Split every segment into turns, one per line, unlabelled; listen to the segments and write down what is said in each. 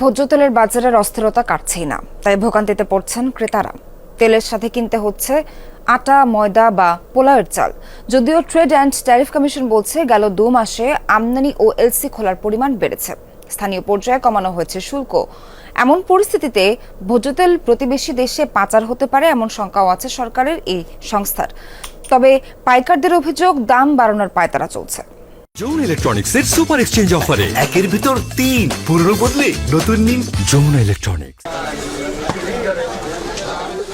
ভোজ্য তেলের বাজারের অস্থিরতা কাটছেই না, তাই ভোগান্তিতে পড়ছেন ক্রেতারা। তেলের সাথে কিনতে হচ্ছে আটা, ময়দা বা পোলাওয়ের চাল। যদিও ট্রেড অ্যান্ড ট্যারিফ কমিশন বলছে গেল দু মাসে আমদানি ও এলসি খোলার পরিমাণ বেড়েছে। স্থানীয় পর্যায়ে কমানো হয়েছে শুল্ক। এমন পরিস্থিতিতে ভোজ্য তেল প্রতিবেশী দেশে পাচার হতে পারে এমন শঙ্কাও আছে সরকারের এই সংস্থার। তবে পাইকারদের অভিযোগ দাম বাড়ানোর পায়তারা চলছে।
যৌন ইলেকট্রনিক্সের সুপার এক্সচেঞ্জ অফারে
একের ভিতর তিন পুরনো বদলে নতুন নিন।
যৌন ইলেকট্রনিক্স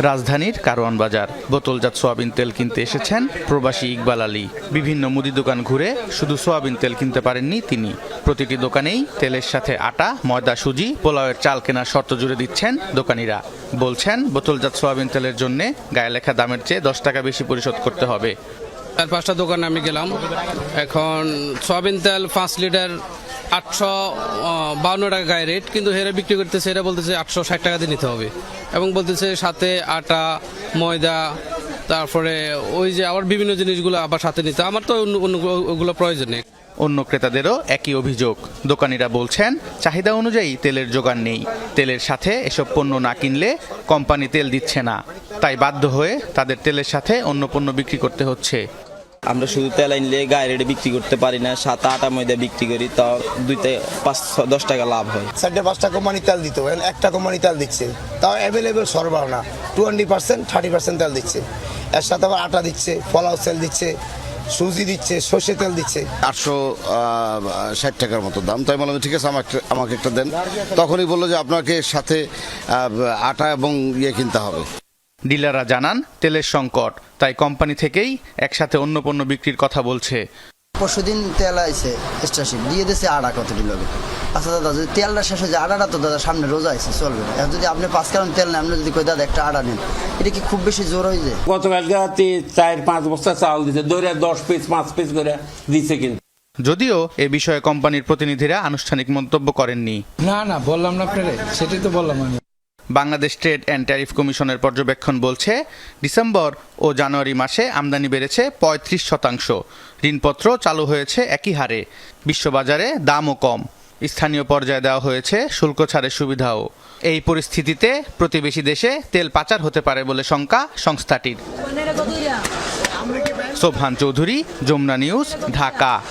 রাজধানীর কারওয়ান বাজার বোতলজাত সোয়াবিন তেল কিনতে এসেছেন প্রবাসী ইকবাল আলী। বিভিন্ন মুদি দোকান ঘুরে শুধু সোয়াবিন তেল কিনতে পারেননি তিনি। প্রতিটি দোকানেই তেলের সাথে আটা ময়দা সুজি পোলাওয়ের চাল কেনার শর্ত জুড়ে দিচ্ছেন দোকানিরা। বলছেন বোতলজাত সোয়াবিন তেলের জন্য গায়ে লেখা দামের চেয়ে দশ টাকা বেশি পরিশোধ করতে হবে।
চার পাঁচটা দোকানে আমি গেলাম। এখন সয়াবিন তেল পাঁচ লিটার আটশো বাউন্ন টাকা গায়ে রেট কিন্তু হেরা বিক্রি করতেছে এরা বলতেছে আটশো ষাট টাকা দিয়ে নিতে হবে। এবং বলতেছে সাথে আটা, ময়দা, তারপরে ওই যে আবার বিভিন্ন জিনিসগুলো আবার সাথে নিতে আমার তো অন্য- ওগুলো প্রয়োজন
অন্য ক্রেতাদেরও একই অভিযোগ। দোকানিরা বলছেন, চাহিদা অনুযায়ী তেলের যোগান নেই। তেলের সাথে এসব পণ্য না কিনলে কোম্পানি তেল দিচ্ছে না। তাই বাধ্য হয়ে তাদের তেলের সাথে অন্য পণ্য বিক্রি করতে হচ্ছে।
আমরা শুধু তেল আনলে গায়ে রেটে বিক্রি করতে পারি না সাত আটা ময়দা বিক্রি করি তাও দুইতে পাঁচ দশ টাকা লাভ হয়।
চারটে পাঁচটা কোম্পানি তেল দিত একটা কোম্পানি তেল দিচ্ছে। তাও অ্যাভেলেবেল সরবরাহ না। টোয়েন্টি পার্সেন্ট থার্টি পার্সেন্ট তেল দিচ্ছে। এর সাথে আবার আটা দিচ্ছে ফলাও তেল দিচ্ছে সুজি দিচ্ছে সর্ষে তেল দিচ্ছে।
আটশো ষাট টাকার মতো দাম। তাই বললাম ঠিক আছে আমাকে আমাকে একটা দেন। তখনই বলল যে আপনাকে সাথে আটা এবং ইয়ে কিনতে হবে।
ডিলাররা জানান তেলের সংকট। তাই কোম্পানি থেকেই একসাথে অন্য পণ্য বিক্রির কথা বলছে।
পরশুদিন তেল আইছে স্টারশিপ দিয়ে দিয়েছে আড়া কত কিলোকে আচ্ছা দাদা যদি তেলটা শেষ হয়ে যায় আড়াটা তো দাদা সামনে রোজা আছে চলবে এখন যদি আপনি পাঁচ কারণ তেল নেন আপনি যদি কই দাদা একটা আড়া নেন এটা কি খুব বেশি জোর হয়ে যায়?
গতকালকে রাতে চার পাঁচ বস্তা চাল দিছে দৌড়ে দশ পিস পাঁচ পিস করে দিছে কিন্তু।
যদিও এ বিষয়ে কোম্পানির প্রতিনিধিরা আনুষ্ঠানিক মন্তব্য করেননি।
না না বললাম না আপনারে সেটাই তো বললাম আমি।
বাংলাদেশ ট্রেড অ্যান্ড ট্যারিফ কমিশনের পর্যবেক্ষণ বলছে, ডিসেম্বর ও জানুয়ারি মাসে আমদানি বেড়েছে পঁয়ত্রিশ শতাংশ। ঋণপত্র চালু হয়েছে একই হারে। বিশ্ববাজারে দামও কম। স্থানীয় পর্যায়ে দেওয়া হয়েছে শুল্ক ছাড়ের সুবিধাও। এই পরিস্থিতিতে প্রতিবেশী দেশে তেল পাচার হতে পারে বলে শঙ্কা সংস্থাটির। সোভান চৌধুরী, যমুনা নিউজ, ঢাকা।